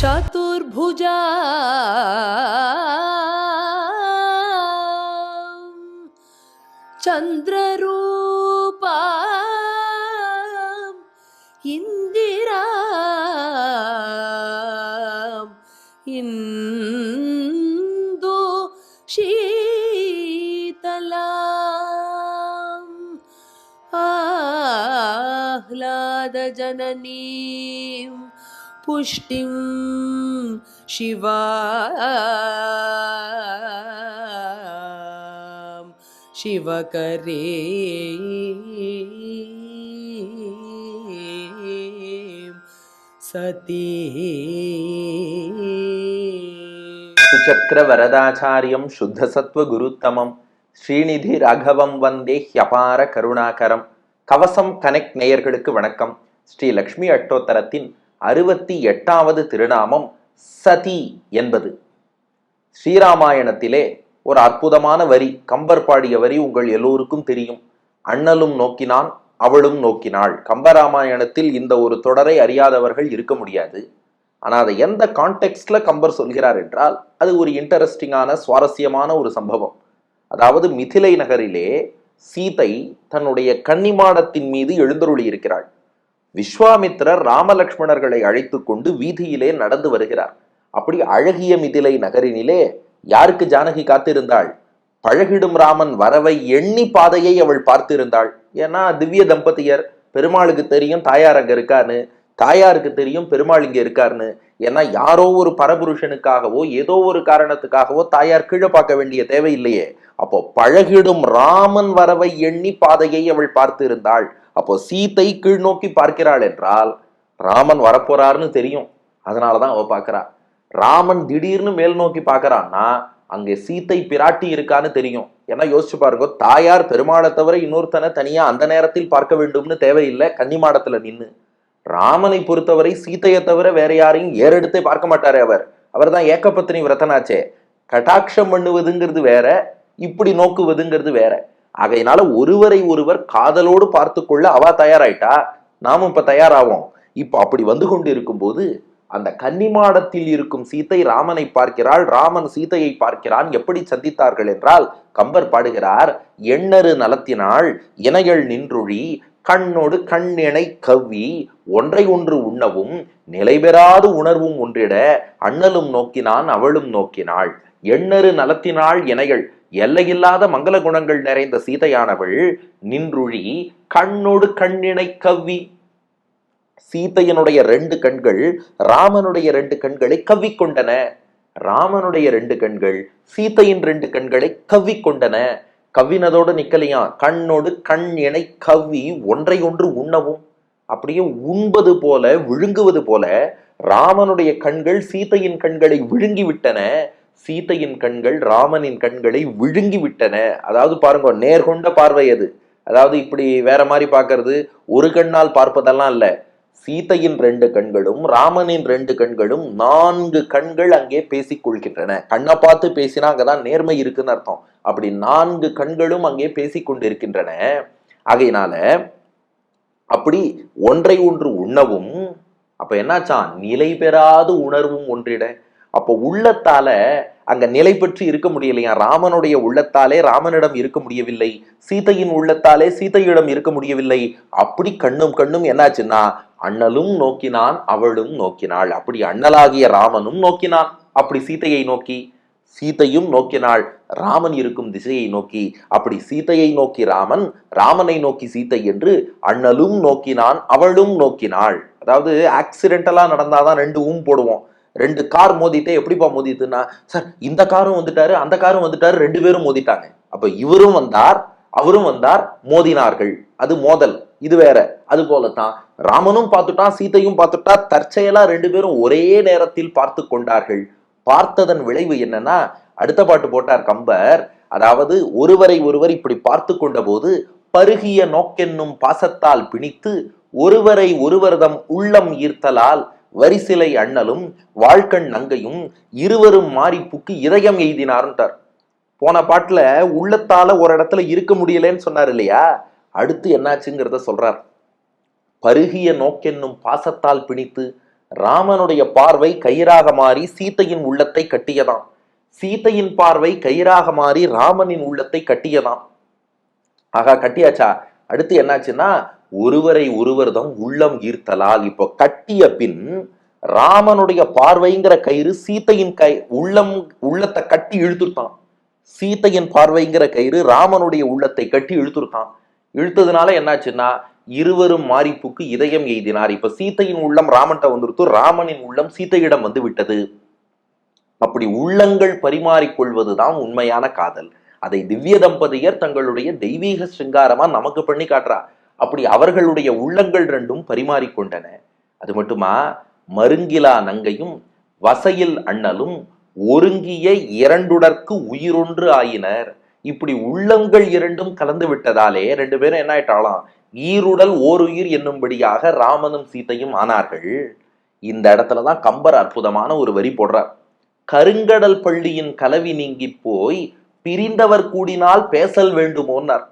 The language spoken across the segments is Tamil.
चतुर्भुजा चन्द्ररूपा इन्दिरा इन्दु शीतला आह्लादजननीं पुष्टिं शिवा शिवकरे सती சுச்சக்கர வரதாச்சாரியம் சுத்த சத்வ குருத்தமம் ஸ்ரீநிதி ராகவம் வந்தே ஹ்யபார கருணாகரம் கவசம் கனெக்ட் நேயர்களுக்கு வணக்கம் ஸ்ரீ லக்ஷ்மி அட்டோத்தரத்தின் அறுபத்தி எட்டாவது திருநாமம் சதி என்பது. ஸ்ரீராமாயணத்திலே ஒரு அற்புதமான வரி கம்பர் பாடிய வரி உங்கள் எல்லோருக்கும் தெரியும். அண்ணலும் நோக்கினான் அவளும் நோக்கினாள். கம்பராமாயணத்தில் இந்த ஒரு தொடரை அறியாதவர்கள் இருக்க முடியாது. ஆனால் அதை எந்த கான்டெக்ட்ல கம்பர் சொல்கிறார் என்றால் அது ஒரு இன்டரஸ்டிங்கான சுவாரஸ்யமான ஒரு சம்பவம். அதாவது மிதிலை நகரிலே சீதை தன்னுடைய கன்னிமாடத்தின் மீது எழுந்தருளி இருக்கிறாள் விஸ்வாமித்திரர் ராமலக்ஷ்மணர்களை அழைத்து கொண்டு வீதியிலே நடந்து வருகிறார். அப்படி அழகிய மிதிலை நகரினிலே யாருக்கு ஜானகி காத்திருந்தாள்? பழகிடும் ராமன் வரவை எண்ணி பாதையை அவள் பார்த்திருந்தாள். ஏன்னா திவ்ய தம்பதியர் பெருமாளுக்கு தெரியும் தாயார் அங்க இருக்கான்னு தாயாருக்கு தெரியும் பெருமாள் இங்க இருக்காருன்னு ஏன்னா யாரோ ஒரு பரபுருஷனுக்காகவோ ஏதோ ஒரு காரணத்துக்காகவோ தாயார் கீழே பார்க்க வேண்டிய தேவையில்லையே அப்போ பழகிடும் ராமன் வரவை எண்ணி பாதையை அவள் பார்த்திருந்தாள் அப்போ சீத்தை கீழ் நோக்கி பார்க்கிறாள் என்றால் ராமன் வரப்போறாருன்னு தெரியும். அதனாலதான் அவ பார்க்கறா. ராமன் திடீர்னு மேல் நோக்கி பார்க்கறான்னா அங்கே சீத்தை பிராட்டி இருக்கான்னு தெரியும். ஏன்னா யோசிச்சு பாருங்க தாயார் பெருமாளை தவிர இன்னொருத்தனை தனியா அந்த நேரத்தில் பார்க்க வேண்டும்னு தேவையில்லை. கன்னிமாடத்துல நின்று ராமனை பொறுத்தவரை சீத்தையை தவிர வேற யாரையும் ஏறெடுத்தே பார்க்க மாட்டாரு அவர். அவர் தான் ஏக்கப்பத்தினி விரதனாச்சே. கட்டாட்சம் பண்ணுவதுங்கிறது வேற இப்படி நோக்குவதுங்கிறது வேற. ஆகையினால ஒருவரை ஒருவர் காதலோடு பார்த்து கொள்ள அவ தயாராயிட்டா? நாமும் இப்ப தயாராவோம். இப்ப அப்படி வந்து கொண்டு இருக்கும்போது அந்த கன்னிமாடத்தில் இருக்கும் சீத்தை ராமனை பார்க்கிறாள். ராமன் சீதையை பார்க்கிறான். எப்படி சந்தித்தார்கள் என்றால் கம்பர் பாடுகிறார் எண்ணறு நலத்தினாள் இணையல் நின்றுழி கண்ணோடு கண்ணிணை கவ்வி ஒன்றை ஒன்று உண்ணவும் நிலைபெறாது உணர்வும் ஒன்றிட அண்ணலும் நோக்கினான் அவளும் நோக்கினாள். எண்ணறு நலத்தினாள் இணைகள் எல்லையில்லாத மங்கள குணங்கள் நிறைந்த சீதையானவள் நின்றுழி கண்ணோடு கண்ணினை கவ்வி. சீதையனுடைய ரெண்டு கண்கள் ராமனுடைய ரெண்டு கண்களை கவ்விக்கொண்டன. ராமனுடைய ரெண்டு கண்கள் சீதையின் ரெண்டு கண்களை கவ்விக்கொண்டன. கவ்வினதோடு நிக்கலையா? கண்ணோடு கண் இணை கவ்வி ஒன்றை ஒன்று உண்ணவும். அப்படியே உண்பது போல விழுங்குவது போல ராமனுடைய கண்கள் சீதையின் கண்களை விழுங்கி விட்டன சீதையின் கண்கள் ராமனின் கண்களை விழுங்கி விட்டன அதாவது பாருங்க நேர்கொண்ட பார்வை அது. அதாவது இப்படி வேற மாதிரி பார்க்கறது ஒரு கண்ணால் பார்ப்பதெல்லாம் இல்ல. சீதையின் ரெண்டு கண்களும் ராமனின் ரெண்டு கண்களும் நான்கு கண்கள் அங்கே பேசிக் கொள்கின்றன. கண்ணை பார்த்து பேசினா அங்கதான் நேர்மை இருக்குன்னு அர்த்தம். அப்படி நான்கு கண்களும் அங்கே பேசிக் கொண்டிருக்கின்றன. ஆகையினால அப்படி ஒன்றை ஒன்று உண்ணவும் அப்ப என்னாச்சான் நிலை பெறாது உணர்வும் ஒன்றிட. அப்போ உள்ளத்தால அங்க நிலை பெற்று இருக்க முடியலையா? ராமனுடைய உள்ளத்தாலே ராமனிடம் இருக்க முடியவில்லை. சீதையின் உள்ளத்தாலே சீதையிடம் இருக்க முடியவில்லை. அப்படி கண்ணும் கண்ணும் என்னாச்சுன்னா அண்ணலும் நோக்கினான் அவளும் நோக்கினாள். அப்படி அண்ணலாகிய ராமனும் நோக்கினான். அப்படி சீதையை நோக்கி சீதையும் நோக்கினாள். ராமன் இருக்கும் திசையை நோக்கி. அப்படி சீதையை நோக்கி ராமன் ராமனை நோக்கி சீதை என்று அண்ணலும் நோக்கினான் அவளும் நோக்கினாள். அதாவது ஆக்சிடென்டலா நடந்தாதான் ரெண்டு ஊம் போடுவோம். ரெண்டு கார் மோதிட்டே எப்படிப்பா மோதிட்டுன்னா சார் இந்த காரும் வந்துட்டாரு அந்த காரும் வந்துட்டாரு ரெண்டு பேரும் மோதிட்டாங்க. அப்ப இவரும் வந்தார் அவரும் வந்தார் மோதினார்கள். அது மோதல் இது வேற. அது போலத்தான். ராமனும் பார்த்துட்டான் சீதையும் பார்த்துட்டா தற்செயலா ரெண்டு பேரும் ஒரே நேரத்தில் பார்த்து கொண்டார்கள். பார்த்ததன் விளைவு என்னன்னா அடுத்த பாட்டு போட்டார் கம்பர். அதாவது ஒருவரை ஒருவர் இப்படி பார்த்து கொண்ட போது பருகிய நோக்கென்னும் பாசத்தால் பிணித்து ஒருவரை ஒருவர்தம் உள்ளம் ஈர்த்தலால் வரிசிலை அண்ணலும் வாழ்கண் நங்கையும் இருவரும் மாறி புக்கு இதயம் எய்தினார்ன்றார் போன பாட்டுல உள்ளத்தால ஒரு இடத்துல இருக்க முடியலன்னு சொன்னார் இல்லையா? அடுத்து என்னாச்சுங்கிறத சொல்றார். பருகிய நோக்கென்னும் பாசத்தால் பிணித்து ராமனுடைய பார்வை கயிறாக மாறி சீதையின் உள்ளத்தை கட்டியதாம். சீதையின் பார்வை கயிறாக மாறி ராமனின் உள்ளத்தை கட்டியதாம். ஆகா கட்டியாச்சா? அடுத்து என்னாச்சுன்னா ஒருவரை ஒருவர்தம் உள்ளம் ஈர்த்தலால் இப்போ கட்டிய பின் ராமனுடைய பார்வைங்கிற கயிறு சீதையின் கை உள்ளம் உள்ளத்தை கட்டி இழுத்துட்டான் சீதையின் பார்வைங்கிற கயிறு ராமனுடைய உள்ளத்தை கட்டி இழுத்துருத்தான். இழுத்ததுனால என்னாச்சுன்னா இருவரும் மாரிப்புக்கு இதயம் எய்தினார். இப்ப சீதையின் உள்ளம் ராமன்ட்ட வந்துருத்து ராமனின் உள்ளம் சீதையிடம் வந்து விட்டது. அப்படி உள்ளங்கள் பரிமாறிக்கொள்வதுதான் உண்மையான காதல். அதை திவ்ய தம்பதியர் தங்களுடைய தெய்வீக சிங்காரமா நமக்கு பண்ணி காட்டுறா. அப்படி அவர்களுடைய உள்ளங்கள் ரெண்டும் பரிமாறிக்கொண்டன. அது மட்டுமா? மருங்கிலா நங்கையும் வசையில் அண்ணலும் ஒருங்கிய இரண்டுடற்கு உயிரொன்று ஆயினர். இப்படி உள்ளங்கள் இரண்டும் கலந்து விட்டதாலே ரெண்டு பேரும் என்ன ஆயிட்டாலாம்? ஈருடல் ஓருயிர் என்னும்படியாக ராமனும் சீதையும் ஆனார்கள். இந்த இடத்துல தான் கம்பர் அற்புதமான ஒரு வரி போடுறார். கருங்கடல் பள்ளியின் கலவி நீங்கி போய் பிரிந்தவர் கூடினால் பேசல் வேண்டுமோன்னார்.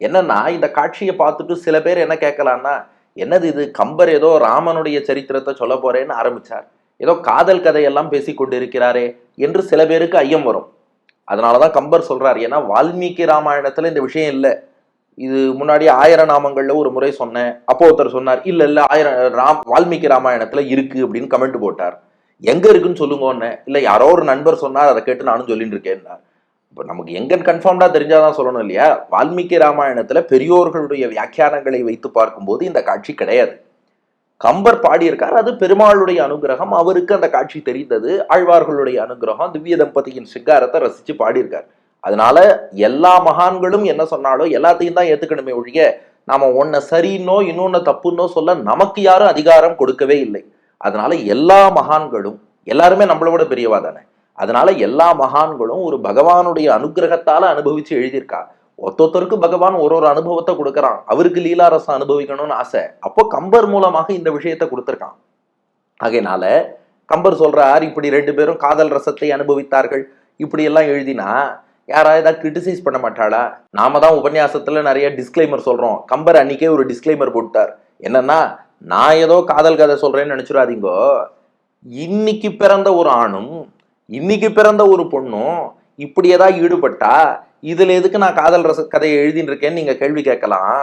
என்னன்னா இந்த காட்சியை பார்த்துட்டு சில பேர் என்ன கேட்கலான்னா என்னது இது? கம்பர் ஏதோ ராமனுடைய சரித்திரத்தை சொல்ல போறேன்னு ஆரம்பிச்சார். ஏதோ காதல் கதையெல்லாம் பேசி கொண்டிருக்கிறாரே என்று சில பேருக்கு ஐயம் வரும். அதனாலதான் கம்பர் சொல்றார். ஏன்னா வால்மீகி ராமாயணத்துல இந்த விஷயம் இல்லை. இது முன்னாடி ஆயிர நாமங்கள்ல ஒரு முறை சொன்னேன். அப்போ ஒருத்தர் சொன்னார் இல்ல இல்ல ஆயிரம் ராம் வால்மீகி ராமாயணத்துல இருக்கு அப்படின்னு கமெண்ட் போட்டார். எங்க இருக்குன்னு சொல்லுங்கன்னு இல்ல யாரோ ஒரு நண்பர் சொன்னார் அதை கேட்டு நானும் சொல்லிட்டு இருக்கேன் இப்போ நமக்கு எங்கன்னு கன்ஃபார்ம்டா தெரிஞ்சாதான் சொல்லணும் இல்லையா? வால்மீகி ராமாயணத்துல பெரியோர்களுடைய வியாக்கியானங்களை வைத்து பார்க்கும்போது இந்த காட்சி கிடையாது. கம்பர் பாடியிருக்கார் அது பெருமாளுடைய அனுகிரகம். அவருக்கு அந்த காட்சி தெரிந்தது. ஆழ்வார்களுடைய அனுகிரகம் திவ்ய தம்பதியின் சிங்காரத்தை ரசிச்சு பாடியிருக்கார். அதனால எல்லா மகான்களும் என்ன சொன்னாலும் எல்லாத்தையும் தான் ஏத்துக்கணுமே ஒழிய நாம ஒன்ன சரின்னோ இன்னொன்னு தப்புன்னோ சொல்ல நமக்கு யாரும் அதிகாரம் கொடுக்கவே இல்லை. அதனால எல்லா மகான்களும் எல்லாருமே நம்மளோட பெரியவா தானே? அதனால எல்லா மகான்களும் ஒரு பகவானுடைய அனுகிரகத்தால அனுபவிச்சு எழுதியிருக்கா. ஒத்தொத்தருக்கு பகவான் ஒரு ஒரு அனுபவத்தை கொடுக்கறான். அவருக்கு லீலாரசம் அனுபவிக்கணும்னு ஆசை. அப்போ கம்பர் மூலமாக இந்த விஷயத்தை கொடுத்துருக்கான். ஆகையினால கம்பர் சொல்றார் இப்படி ரெண்டு பேரும் காதல் ரசத்தை அனுபவித்தார்கள். இப்படி எல்லாம் எழுதினா யாராவது ஏதாவது கிரிட்டிசைஸ் பண்ண மாட்டாளா? நாம தான் உபன்யாசத்துல நிறைய டிஸ்க்ளைமர் சொல்றோம். கம்பர் அன்னைக்கே ஒரு டிஸ்க்ளைமர் போட்டார் என்னன்னா நான் ஏதோ காதல் கதை சொல்றேன்னு நினைச்சிடாதீங்கோ. இன்னைக்கு பிறந்த ஒரு ஆணும் இன்னைக்கு பிறந்த ஒரு பொண்ணும் இப்படி ஏதாவது ஈடுபட்டா இதுல எதுக்கு நான் காதல் ரச கதையை எழுதின்னு இருக்கேன்னு நீங்க கேள்வி கேட்கலாம்.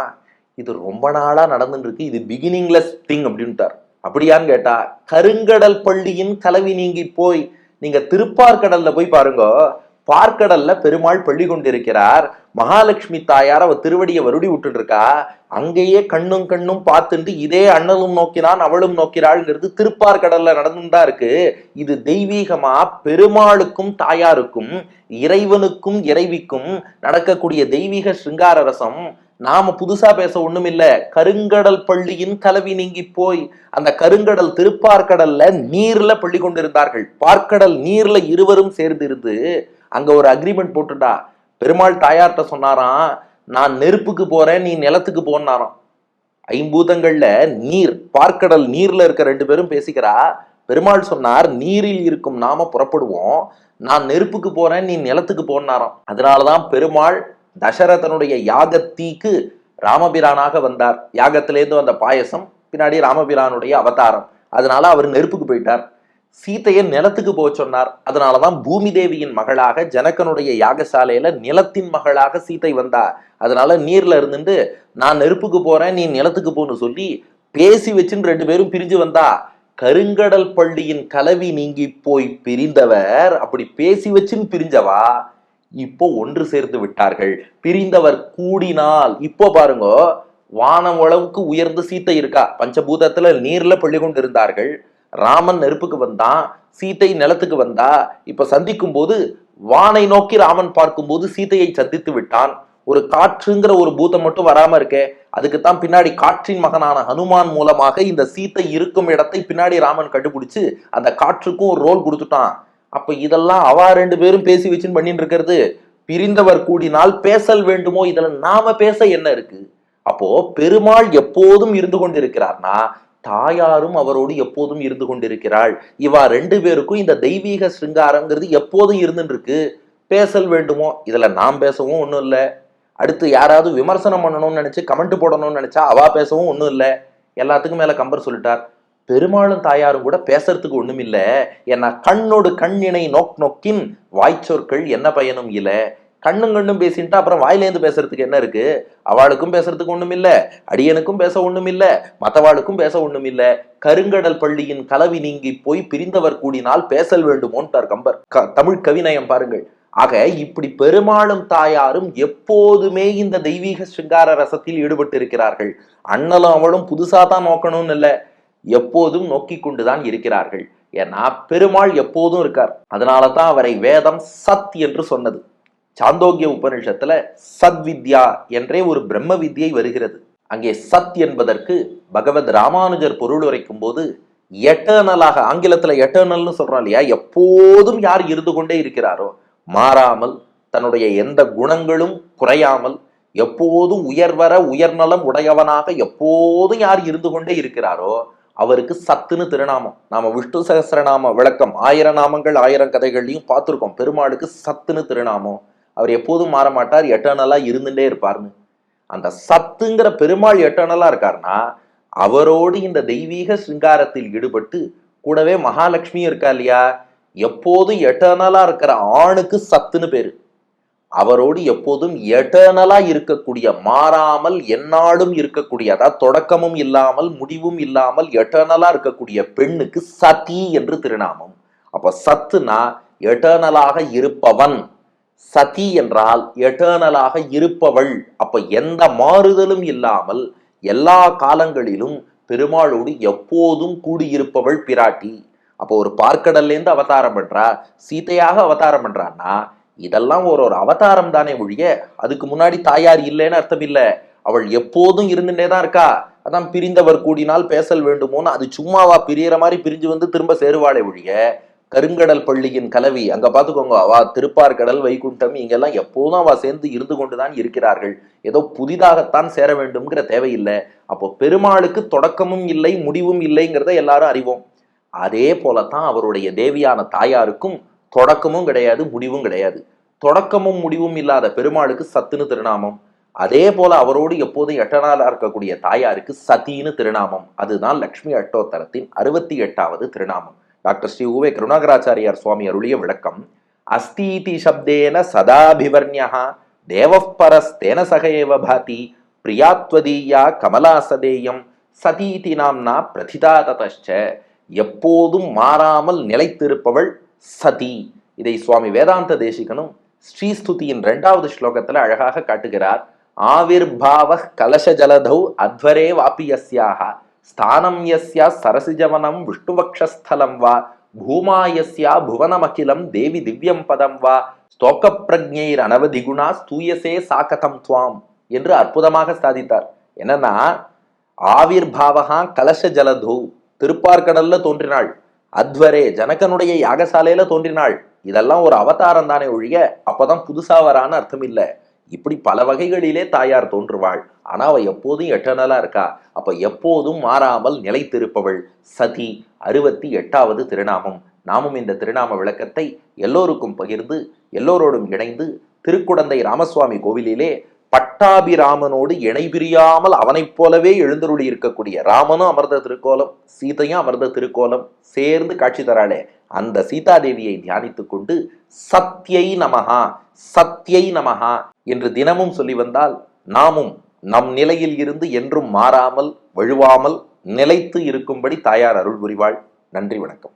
இது ரொம்ப நாளா நடந்துட்டு இருக்கு. இது பிகினிங்லெஸ் திங் அப்படின்ட்டார் அப்படியான்னு கேட்டா கருங்கடல் பள்ளியின் கலவி நீங்கி போய் நீங்க திருப்பார்கடல்ல போய் பாருங்க. பார்க்கடல்ல பெருமாள் பள்ளி கொண்டிருக்கிறார். மகாலட்சுமி தாயார் அவ திருவடியை வருடி விட்டுட்டு இருக்கா அங்கேயே கண்ணும் கண்ணும் பார்த்துட்டு இதே அண்ணலும் நோக்கினான் அவளும் நோக்கிறாள்ங்கிறது திருப்பார்கடல்ல நடந்துதான் இருக்கு. இது தெய்வீகமா? பெருமாளுக்கும் தாயாருக்கும் இறைவனுக்கும் இறைவிக்கும் நடக்கக்கூடிய தெய்வீக சிங்கார ரசம். நாம புதுசா பேச ஒண்ணுமில்ல. கருங்கடல் பள்ளியின் கலவி நீங்கி போய் அந்த கருங்கடல் திருப்பார்கடல்ல நீர்ல பள்ளி கொண்டிருந்தார்கள். பார்க்கடல் நீர்ல இருவரும் சேர்ந்திருந்து அங்கே ஒரு அக்ரிமெண்ட் போட்டுட்டா. பெருமாள் தாயார்கிட்ட சொன்னாராம் நான் நெருப்புக்கு போகிறேன் நீ நிலத்துக்கு போனாராம் ஐம்பூதங்கள்ல நீர் பார்க்கடல் நீர்ல இருக்க ரெண்டு பேரும் பேசிக்கிறா. பெருமாள் சொன்னார் நீரில் இருக்கும் நாம புறப்படுவோம். நான் நெருப்புக்கு போறேன் நீ நிலத்துக்கு போனாராம் அதனாலதான் பெருமாள் தசரதனுடைய யாகத்தீக்கு ராமபிரானாக வந்தார். யாகத்திலேருந்து வந்த பாயசம் பின்னாடி ராமபிரானுடைய அவதாரம். அதனால அவர் நெருப்புக்கு போயிட்டார். சீத்தையை நிலத்துக்கு போக சொன்னார். அதனாலதான் பூமி தேவியின் மகளாக ஜனகனுடைய யாகசாலையில நிலத்தின் மகளாக சீத்தை வந்தா. அதனால நீர்ல இருந்துட்டு நான் நெருப்புக்கு போறேன் நீ நிலத்துக்கு போன்னு சொல்லி பேசி வச்சுன்னு ரெண்டு பேரும் பிரிஞ்சு வந்தா. கருங்கடல் பள்ளியின் கலவி நீங்கி போய் பிரிந்தவர் அப்படி பேசி வச்சுன்னு பிரிஞ்சவா? இப்போ ஒன்று சேர்ந்து விட்டார்கள். பிரிந்தவர் கூடினால் இப்போ பாருங்க வானம் அளவுக்கு உயர்ந்து சீத்தை இருக்கா? பஞ்சபூதத்துல நீர்ல பள்ளி கொண்டு இருந்தார்கள். ராமன் நெருப்புக்கு வந்தான் சீத்தை நிலத்துக்கு வந்தா இப்ப சந்திக்கும் போது வானை நோக்கி ராமன் பார்க்கும்போது சீதையை சந்தித்து விட்டான். ஒரு காற்றுங்கிற ஒரு பூதம் மட்டும் வராம இருக்கே அதுக்குத்தான் பின்னாடி காற்றின் மகனான ஹனுமான் மூலமாக இந்த சீத்தை இருக்கும் இடத்தை பின்னாடி ராமன் கண்டுபிடிச்சு அந்த காற்றுக்கும் ஒரு ரோல் கொடுத்துட்டான். அப்ப இதெல்லாம் அவா ரெண்டு பேரும் பேசி வச்சுன்னு பண்ணிட்டு இருக்கிறது. பிரிந்தவர் கூடினால் பேசல் வேண்டுமோ? இதுல நாம பேச என்ன இருக்கு? அப்போ பெருமாள் எப்போதும் இருந்து கொண்டிருக்கிறார்னா தாயாரும் அவரோடு எப்போதும் இருந்து கொண்டிருக்கிறாள். இவா ரெண்டு பேருக்கும் இந்த தெய்வீக சிருங்காரங்கிறது எப்போதும் இருந்துருக்கு பேசல் வேண்டுமோ? இதில் நாம் பேசவும் ஒன்றும் இல்லை. அடுத்து யாராவது விமர்சனம் பண்ணணும்னு நினச்சி கமெண்ட் போடணும்னு நினைச்சா அவா பேசவும் ஒன்றும் இல்லை. எல்லாத்துக்கும் மேலே கம்பர் சொல்லிட்டார். பெருமாளும் தாயாரும் கூட பேசுறதுக்கு ஒண்ணும் இல்லை ஏன்னா கண்ணோடு கண்ணினை நோக் நோக்கின் வாய்ச்சொற்கள் என்ன பயனும் இல்லை கண்ணும் கண்ணும் பேசின்ட்டு அப்புறம் வாயிலேந்து பேசுறதுக்கு என்ன இருக்கு? அவளுக்கும் பேசுறதுக்கு ஒண்ணும் இல்ல. அடியனுக்கும் பேச ஒண்ணும் இல்ல. மத்தவாளுக்கும் பேச ஒண்ணும் இல்ல. கருங்கடல் பள்ளியின் கலவி நீங்கி போய் பிரிந்தவர் கூடினால் பேசல் வேண்டுமோன்ட்டார் கம்பர் க- தமிழ் கவிநயம் பாருங்கள். ஆக இப்படி பெருமாளும் தாயாரும் எப்போதுமே இந்த தெய்வீக சிங்கார ரசத்தில் ஈடுபட்டு இருக்கிறார்கள் அண்ணலும் அவளும் புதுசா தான் நோக்கணும்னு இல்ல. எப்போதும் நோக்கி கொண்டுதான் இருக்கிறார்கள். ஏன்னா பெருமாள் எப்போதும் இருக்கார். அதனால தான் அவரை வேதம் சத் என்று சொன்னது. சாந்தோக்கிய உபநிஷத்துல சத்வித்யா என்றே ஒரு பிரம்ம வித்யை வருகிறது. அங்கே சத் என்பதற்கு பகவத் ராமானுஜர் பொருள் உரைக்கும் போது எட்டர்னலாக ஆங்கிலத்துல எட்டர்னல்னு சொல்றோம் இல்லையா? எப்போதும் யார் இருந்து கொண்டே இருக்கிறாரோ மாறாமல் தன்னுடைய எந்த குணங்களும் குறையாமல் எப்போதும் உயர்வர உயர்நலம் உடையவனாக எப்போதும் யார் இருந்து கொண்டே இருக்கிறாரோ அவருக்கு சத்துன்னு திருநாமம். நாம விஷ்ணு சகஸ்ரநாம விளக்கம் ஆயிரம் நாமங்கள் ஆயிரம் கதைகள்லையும் பார்த்துருக்கோம். பெருமாளுக்கு சத்துன்னு திருநாமம். அவர் எப்போதும் மாற மாட்டார் எட்டர்னலாக இருந்துட்டே இருப்பார்னு. அந்த சத்துங்கிற பெருமாள் எட்டர்னலாக இருக்காருன்னா அவரோடு இந்த தெய்வீக சிங்காரத்தில் ஈடுபட்டு கூடவே மகாலட்சுமியும் இருக்கா இல்லையா? எப்போதும் எட்டர்னலாக இருக்கிற ஆணுக்கு சத்துன்னு பேர். அவரோடு எப்போதும் எட்டர்னலாக இருக்கக்கூடிய மாறாமல் எந்நாடும் இருக்கக்கூடிய அதாவது தொடக்கமும் இல்லாமல் முடிவும் இல்லாமல் எட்டர்னலாக இருக்கக்கூடிய பெண்ணுக்கு சதி என்று திருநாமம். அப்போ சத்துனா எட்டர்னலாக இருப்பவன். சதி என்றால் எட்டர்னலாக இருப்பவள். அப்ப எந்த மாறுதலும் இல்லாமல் எல்லா காலங்களிலும் பெருமாளோடு எப்போதும் கூடியிருப்பவள் பிராட்டி. அப்போ ஒரு பார்க்கடல்லேருந்து அவதாரம் பண்றா சீதையாக அவதாரம் பண்றான்னா இதெல்லாம் ஒரு ஒரு அவதாரம் தானே ஒழிய அதுக்கு முன்னாடி தாயார் இல்லைன்னு அர்த்தம் இல்லை அவள் எப்போதும் இருந்துட்டே தான் இருக்கா. அதான் பிரிந்தவர் கூடினால் பேசல் வேண்டுமோன்னு அது சும்மாவா பிரியற மாதிரி பிரிஞ்சு வந்து திரும்ப சேருவாளே ஒழிய கருங்கடல் பள்ளியின் கலவி. அங்க பாத்துக்கோங்க அவா திருப்பார்கடல் வைகுண்டம் இங்கெல்லாம் எப்போதும் அவா சேர்ந்து இருந்து கொண்டுதான் இருக்கிறார்கள். ஏதோ புதிதாகத்தான் சேர வேண்டும்ங்கிற தேவையில்லை. அப்போ பெருமாளுக்கு தொடக்கமும் இல்லை முடிவும் இல்லைங்கிறத எல்லாரும் அறிவோம். அதே போலத்தான் அவருடைய தேவியான தாயாருக்கும் தொடக்கமும் கிடையாது முடிவும் கிடையாது. தொடக்கமும் முடிவும் இல்லாத பெருமாளுக்கு சத்துன்னு திருநாமம். அதே போல அவரோடு எப்போதும் எட்டனாலா இருக்கக்கூடிய தாயாருக்கு சதின்னு திருநாமம். அதுதான் லக்ஷ்மி அட்டோத்தரத்தின் அறுபத்தி எட்டாவது திருநாமம். டாக்டர் ஸ்ரீ உவே கருணாகராச்சாரியார் சுவாமி அருளிய விளக்கம் அஸ்தீதி சப்தேன சதாபிவர்ணியா தேவப்பரஸ்தேன சக ஏவ பாதி பிரியாத்வதீயா கமலாசதேயம் சதீதி நாம்னா பிரதிதா ததச்ச எப்போதும் மாறாமல் நிலைத்திருப்பவள் சதி. இதை சுவாமி வேதாந்த தேசிகனும் ஸ்ரீஸ்துதியின் இரண்டாவது ஸ்லோகத்தில் அழகாக காட்டுகிறார். ஆவிர்பாவ கலச ஜலதௌ அத்வரே வாபியஸ்யாகா ஸ்தானம் யஸ்யா சரசிஜவனம் விஷ்ணுவக்ஷஸ்தலம் வா பூமாயஸ்யா புவனமகிலம் தேவி திவ்யம் பதம் வா ஸ்தோக்க பிரஜைர் அனவதிகுணா ஸ்தூயசே சாகதம் துவாம் என்று அற்புதமாக சாதித்தார். என்னன்னா ஆவிர்பாவகா கலச ஜலதௌ திருப்பார்கடல்ல தோன்றினாள் அத்வரே ஜனகனுடைய யாகசாலையில தோன்றினாள். இதெல்லாம் ஒரு அவதாரம் தானே ஒழிய அப்பதான் புதுசா வரான்னு அர்த்தம் இல்லை. இப்படி பல வகைகளிலே தாயார் தோன்றுவாள். ஆனால் அவள் எப்போதும் எட்டர்னலாக இருக்கா? அப்போ எப்போதும் மாறாமல் நிலைத்திருப்பவள் சதி அறுபத்தி எட்டாவது திருநாமம். நாமும் இந்த திருநாம விளக்கத்தை எல்லோருக்கும் பகிர்ந்து எல்லோரோடும் இணைந்து திருக்குடந்தை ராமசுவாமி கோவிலிலே பட்டாபிராமனோடு இணை பிரியாமல் அவனைப் போலவே எழுந்தருளி இருக்கக்கூடிய ராமனும் அமர்ந்த திருக்கோலம் சீதையும் அமர்ந்த திருக்கோலம் சேர்ந்து காட்சி தராளே. அந்த சீதாதேவியை தியானித்துக் கொண்டு சத்யை நமஹா சத்யை நமஹா என்று தினமும் சொல்லி வந்தால் நாமும் நம் நிலையில் இருந்து என்றும் மாறாமல் வழுவாமல் நிலைத்து இருக்கும்படி தாயார் அருள் புரிவாள். நன்றி வணக்கம்.